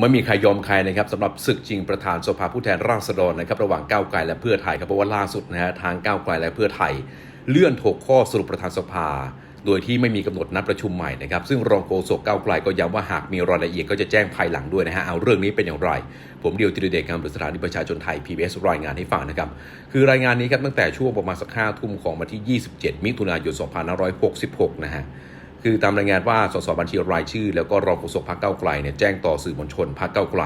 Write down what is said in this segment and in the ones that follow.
ไม่มีใครยอมใครนะครับสำหรับศึกชิงประธานสภาผู้แทนราษฎรนะครับระหว่างก้าวไกลและเพื่อไทยครับเพราะว่าล่าสุดนะฮะทางก้าวไกลและเพื่อไทย เลื่อนถกข้อสรุปประธานสภา โดยที่ไม่มีกำหนดนัดประชุมใหม่นะครับซึ่งรองโฆษกก้าวไกลก็ย้ำว่าหากมีรายละเอียดก็จะแจ้งภายหลังด้วยนะฮะเอาเรื่องนี้เป็นอย่างไร ผมเดียวติรเดชการบริสถานีประชาชนไทย PBS รายงานให้ฟังนะครับคือรายงานนี้ครับตั้งแต่ช่วงประมาณสักห้าทุ่มของวันที่ 27 มิถุนายน 2566 นะฮะ คือตามรายงานว่าสสบัญชีรายชื่อ แล้วก็รองโฆษกพรรคเก้าไกลเนี่ยแจ้งต่อสื่อมวลชนพรรคเก้าไกล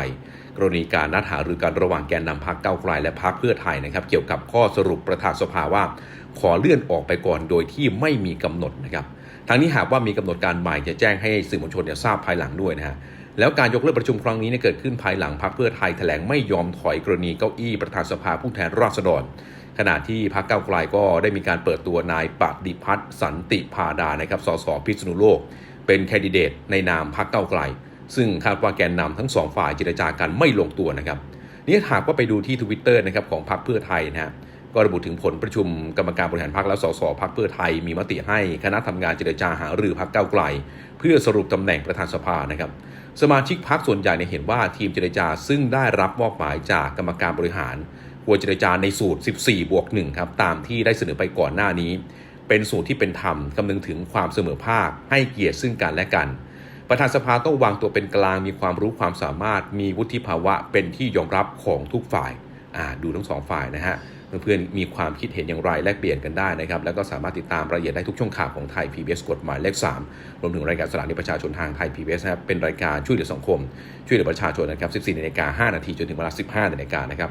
กรณีการนัดหารือกันระหว่างแกนนำพรรคเก้าไกล และพรรคเพื่อไทยนะครับ เกี่ยวกับข้อสรุปประธานสภาว่า ขอเลื่อนออกไปก่อนโดยที่ไม่มีกำหนดนะครับทางนี้หากว่ามีกำหนดการใหม่จะแจ้งให้สื่อมวลชนเนี่ยทราบภายหลังด้วยนะฮะแล้วการยกเลิกประชุมครั้งนี้เนี่ยเกิดขึ้นภายหลังพรรคเพื่อไทยแถลงไม่ยอมถอยกรณีเก้าอี้ประธานสภาผู้แทนราษฎร ขณะที่พรรคก้าวไกลก็ได้มีการเปิดตัวนายปฏิพัฒน์สันติพาดานะครับสสพิษณุโลก เป็นแคนดิเดตในนามพรรคก้าวไกล ซึ่งคาดว่าแกนนำทั้งสองฝ่ายเจรจากันไม่ลงตัวนะครับนี่หากว่าไปดูที่ทวิตเตอร์นะครับของพรรคเพื่อไทยนะฮะ ก็ระบุถึงผลประชุมกรรมการบริหารพรรคและสสพรรคเพื่อไทย มีมติให้คณะทำงานเจรจาหารือพรรคก้าวไกล เพื่อสรุปตำแหน่งประธานสภานะครับ สมาชิกพรรคส่วนใหญ่เนี่ยเห็นว่าทีมเจรจาซึ่งได้รับมอบหมายจากกรรมการบริหารควรเจรจาในสูตร 14 บวก1ครับตามที่ได้เสนอไปก่อนหน้านี้ เป็นสูตรที่เป็นธรรมคำนึงถึงความเสมอภาค ให้เกียรติซึ่งกันและกันประธานสภาต้องวางตัวเป็นกลางมีความรู้ความสามารถ มีวุฒิภาวะเป็นที่ยอมรับของทุกฝ่าย อ่าดูทั้งสองฝ่ายนะฮะ เพื่อนๆมีความคิดเห็นอย่างไรแลกเปลี่ยนกันได้นะครับ แล้วก็สามารถติดตามรายละเอียดได้ทุกช่องข่าวของไทย PBS กฎหมายเลข 3 รวมถึงรายการสถานีประชาชนทางไทย PBS นะครับเป็นรายการช่วยเหลือสังคม ช่วยเหลือประชาชนนะครับ 14นาฬิกา5นาทีจนถึงเวลา 15นาฬิกานะครับ